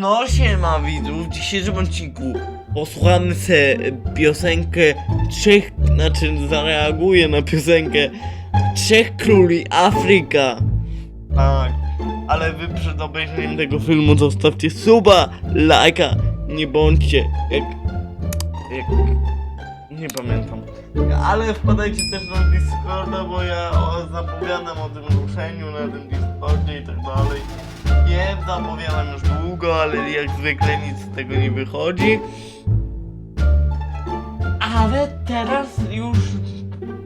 No siema widzów, w dzisiejszym odcinku posłuchamy se piosenkę trzech, znaczy zareaguję na piosenkę Trzech Króli Afryka. Tak, ale wy przed obejrzeniem tego filmu zostawcie suba, lajka, nie bądźcie jak, jak, nie pamiętam. Ale wpadajcie też na Discorda, bo ja o, zapowiadam o tym ruszeniu na tym Discordzie i tak dalej. Wiem, zapowiadam już długo, ale jak zwykle nic z tego nie wychodzi. Ale teraz już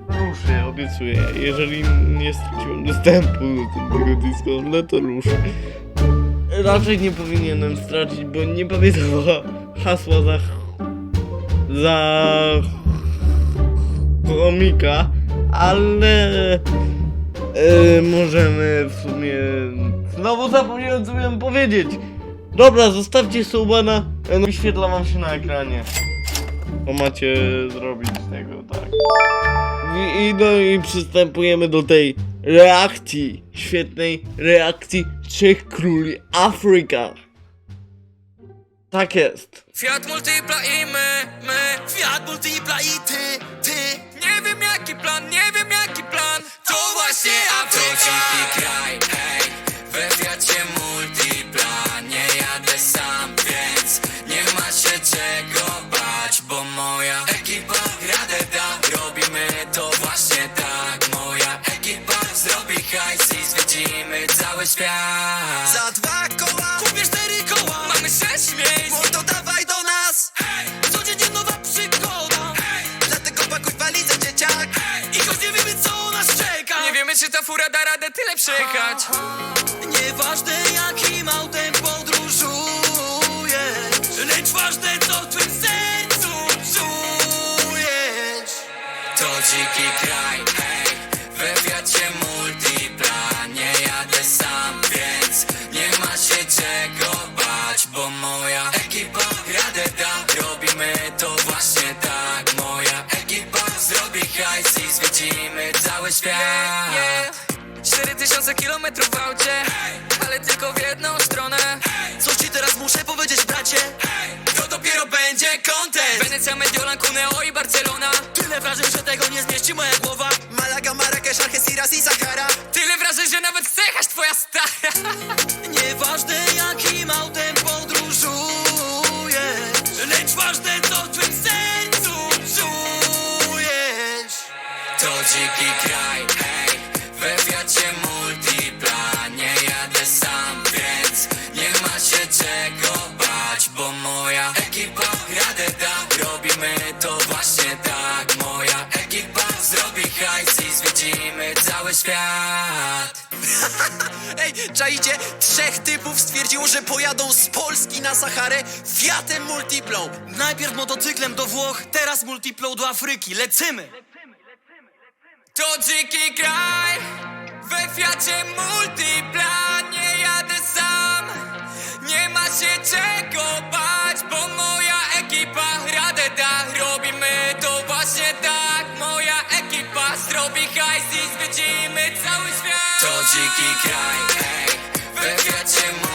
ruszę, obiecuję. Jeżeli nie straciłem dostępu do tego Discorda, to ruszę. Raczej nie powinienem stracić, bo nie pamiętam hasła za... za... chomika, ale... Yy, możemy w sumie... Znowu zapomniałem co miałem powiedzieć. Dobra, zostawcie suba na... No, wyświetla wam się na ekranie. To macie zrobić z tego, tak. I, i, no i przystępujemy do tej reakcji, świetnej reakcji Trzech Króli Afryka. Tak jest. Fiat Multipla i my, my Fiat Multipla i ty, ty Nie wiem jaki plan, nie wiem jaki plan To właśnie Afryka To dziki kraj, hej świat. Za dwa koła. Kupię cztery koła. Mamy sześć miejsc. Mordo dawaj do nas. Hej, codziennie nowa przygoda. Hej, Dlatego pakuj walizę dzieciak. Hej, i choć nie wiemy co nas czeka. Nie wiemy czy ta fura da radę tyle przejechać Nieważne jakim autem podróżujesz. Lecz ważne co w I zwiedzimy cały świat. Cztery tysiące kilometrów w aucie Ale tylko w jedną stronę. Co ci teraz muszę powiedzieć bracie? To dopiero będzie content Wenecja, Mediolan, Cuneo We Fiacie Multipla Nie jadę sam, więc Nie ma się czego bać Bo moja ekipa radę da. Robimy to właśnie tak Moja ekipa zrobi hajs I zwiedzimy cały świat. Ej, czajcie? Trzech typów stwierdziło, że pojadą z Polski na Saharę. Fiatem Multiplą Najpierw motocyklem do Włoch, teraz Multiplą do Afryki. Lecymy! To dziki kraj We Fiacie Multipla Nie jadę sam. Nie ma się czego bać Bo moja ekipa radę da. Robimy to właśnie tak. Moja ekipa zrobi hajs I zwiedzimy cały świat. To dziki kraj, hej We Fiacie Multipla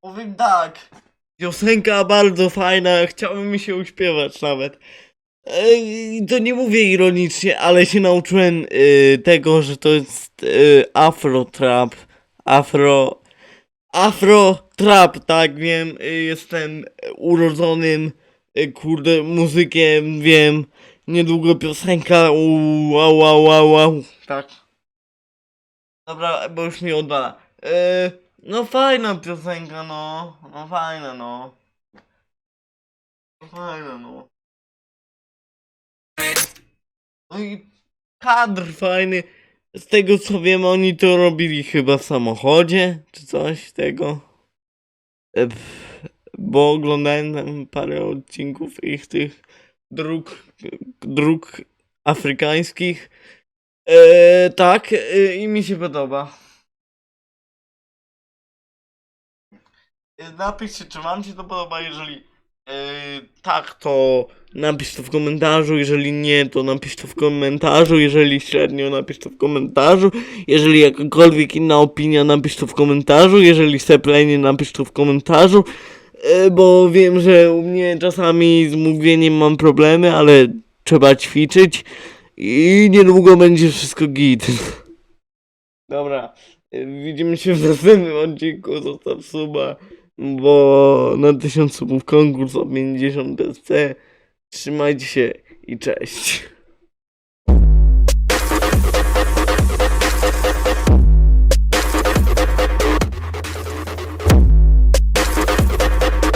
Powiem tak. Piosenka bardzo fajna, chciałbym mi się uśpiewać nawet. Ej, to nie mówię ironicznie, ale się nauczyłem y, tego, że to jest y, afro trap. Afro. Afro trap, tak wiem. Y, jestem urodzonym, y, kurde, muzykiem, wiem. Niedługo piosenka. u, Wow, wow, wow, wow. Tak. Dobra, bo już mi odwala. Y, no fajna piosenka, no. No fajna, no. No Fajna, no. No i kadr fajny. Z tego co wiem, oni to robili chyba w samochodzie, czy coś tego. E, pff, Bo oglądałem tam parę odcinków ich tych dróg, dróg afrykańskich. E, tak, e, i mi się podoba. Napiszcie, czy wam się to podoba, jeżeli y, tak, to napisz to w komentarzu, jeżeli nie, to napisz to w komentarzu, jeżeli średnio, napisz to w komentarzu, jeżeli jakakolwiek inna opinia, napisz to w komentarzu, jeżeli seplenie, napisz to w komentarzu, y, bo wiem, że u mnie czasami z mówieniem mam problemy, ale trzeba ćwiczyć i niedługo będzie wszystko git. Dobra, y, widzimy się w następnym odcinku, zostaw suba, bo na 1000 subów konkurs o 50 SC. Trzymajcie się i cześć.